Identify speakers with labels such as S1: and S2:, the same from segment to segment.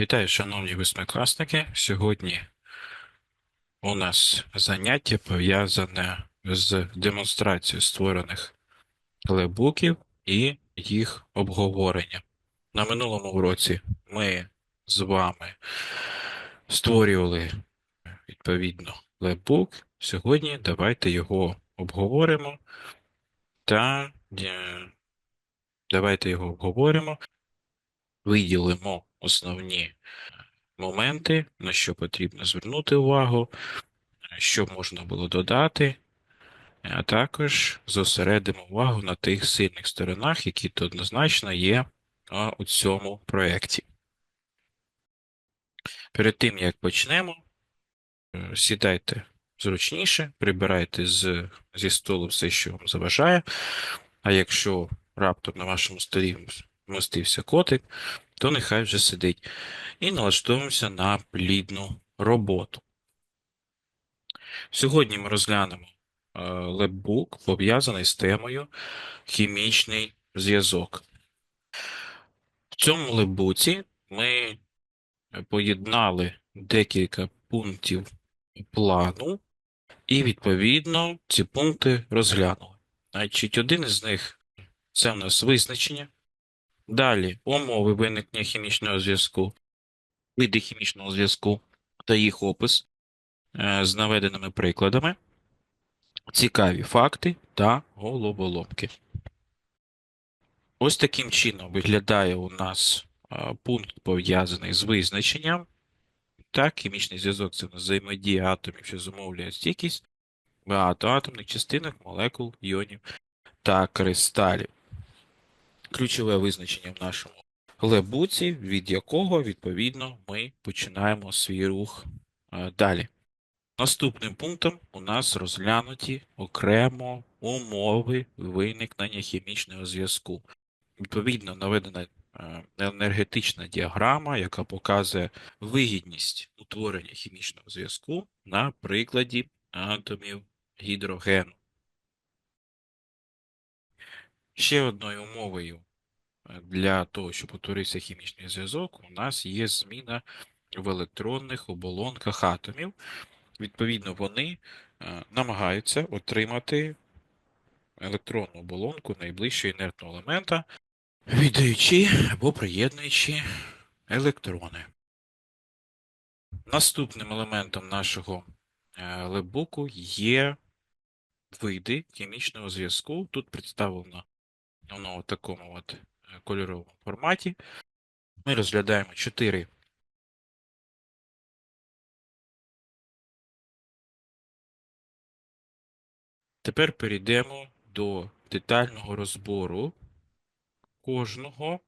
S1: Вітаю, шановні восьмикласники. Сьогодні у нас заняття пов'язане з демонстрацією створених лебуків і їх обговорення. На минулому уроці ми з вами створювали відповідно лебук. Сьогодні давайте його обговоримо та е, давайте його обговоримо, виділимо основні моменти, на що потрібно звернути увагу, що можна було додати, а також зосередимо увагу на тих сильних сторонах, які то однозначно є у цьому проєкті. Перед тим, як почнемо, е, сідайте зручніше, прибирайте з, зі столу все, що вам заважає. А якщо раптом на вашому столі вмостився котик, то нехай вже сидить. І налаштуємося на плідну роботу. Сьогодні ми розглянемо е, лепбук, пов'язаний з темою хімічний зв'язок. В цьому лепбуці ми поєднали декілька пунктів плану, і, відповідно, ці пункти розглянули. Значить, один із них це в нас визначення. Далі умови виникнення хімічного зв'язку, види хімічного зв'язку та їх опис е, з наведеними прикладами, цікаві факти та головоломки. Ось таким чином виглядає у нас е, пункт пов'язаний з визначенням. Так, хімічний зв'язок це взаємодія атомів, що зумовлює стійкість багатоатомних частинок, молекул, іонів та кристалів. Ключове визначення в нашому лебуці, від якого, відповідно, ми починаємо свій рух е, далі. Наступним пунктом у нас розглянуті окремо умови виникнення хімічного зв'язку. Відповідно, наведена е, енергетична діаграма, яка показує вигідність утворення хімічного зв'язку на прикладі атомів гідрогену. Ще одною умовою для того, щоб утворився хімічний зв'язок, у нас є зміна в електронних оболонках атомів. Відповідно, вони е, намагаються отримати електронну оболонку найближчого інертного елемента, віддаючи або приєднуючи електрони. Наступним елементом нашого е, лебуку є види хімічного зв'язку. Тут представлено воно в такому от кольоровому форматі. Ми розглядаємо чотири Тепер перейдемо до детального розбору кожного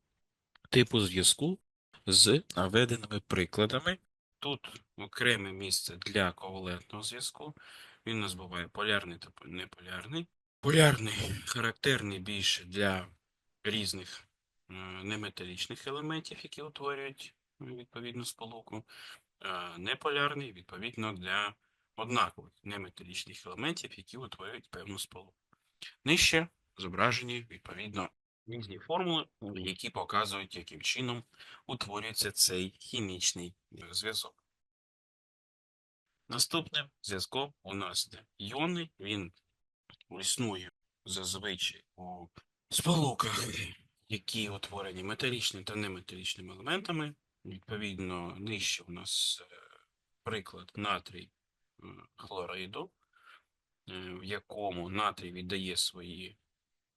S1: типу зв'язку з наведеними прикладами. Тут окреме місце для ковалентного зв'язку. Він у нас буває полярний та неполярний. Полярний характерний більше для різних неметалічних елементів, які утворюють е, відповідну сполуку. Е, Неполярний, відповідно, для однакових неметалічних елементів, які утворюють певну сполуку. Нижче зображені, відповідно, різні формули, які показують, яким чином утворюється цей хімічний зв'язок. Наступним зв'язком у нас йде іонний, він існує зазвичай у сполуках, які утворені металічними та неметалічними елементами. Відповідно, нижче у нас е, приклад натрій е, хлориду, е, в якому натрій віддає свої,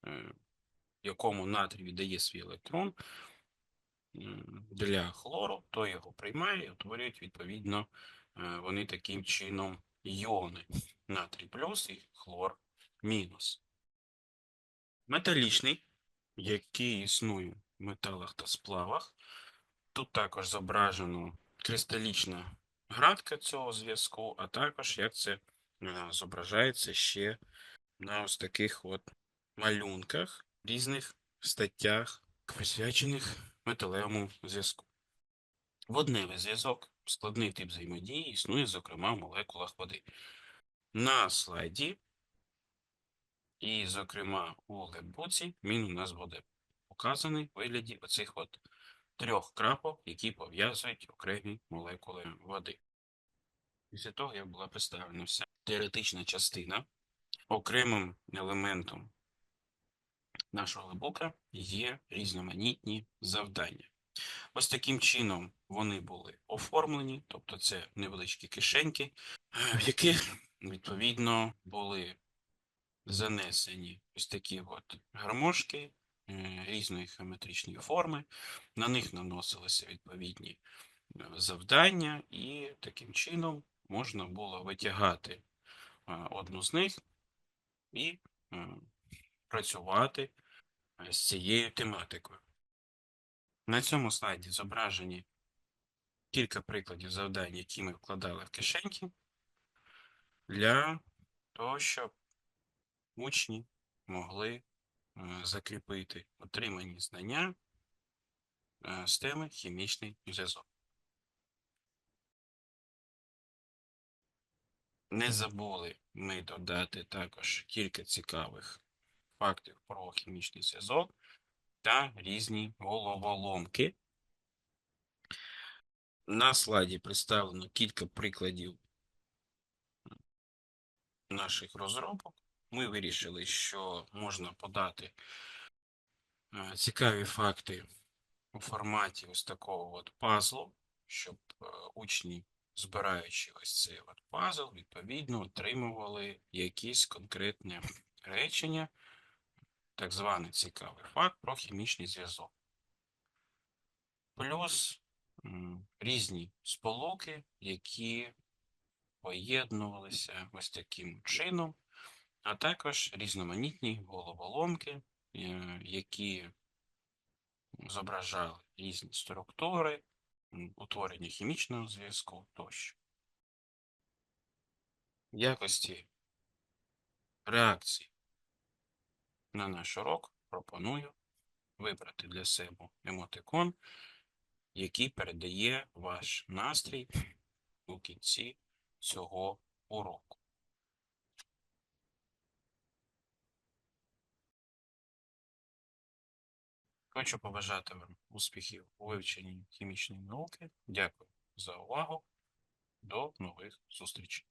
S1: в якому натрій віддає свій електрон для хлору, то його приймає і утворюють відповідно вони таким чином іони натрій плюс і хлор мінус. Металічний, який існує в металах та сплавах. Тут також зображено кристалічна градка цього зв'язку, а також як це е, зображається ще на ось таких от малюнках, різних статтях, присвячених металевому зв'язку. Водневий зв'язок, складний тип взаємодії, існує, зокрема, в молекулах води. На слайді, і, зокрема, у лебуці він у нас буде показаний в вигляді оцих от трьох крапок, які пов'язують окремі молекули води. Після того, як була представлена вся теоретична частина, окремим елементом нашого глибока є різноманітні завдання. Ось таким чином вони були оформлені, тобто це невеличкі кишеньки, в яких відповідно були занесені ось такі от гармошки е, різної геометричної форми, на них наносилися відповідні е, завдання, і таким чином можна було витягати е, одну з них і працювати з цією тематикою. На цьому слайді зображені кілька прикладів завдань, які ми вкладали в кишеньки, для того, щоб учні могли е, закріпити отримані знання е, з теми хімічний зв'язок. Не забули ми додати також кілька цікавих фактів про хімічний зв'язок та різні головоломки. На слайді представлено кілька прикладів наших розробок. Ми вирішили, що можна подати е, цікаві факти у форматі ось такого от пазлу, щоб е, учні, збираючи ось цей от пазл, відповідно отримували якісь конкретне речення, так званий цікавий факт про хімічний зв'язок. Плюс різні сполуки, які поєднувалися ось таким чином, а також різноманітні головоломки, е, які зображали різні структури, утворення хімічного зв'язку тощо. Якості реакції на наш урок пропоную вибрати для себе емотикон, який передає ваш настрій у кінці цього уроку. Хочу побажати вам успіхів у вивченні хімічної науки. Дякую за увагу. До нових зустрічей.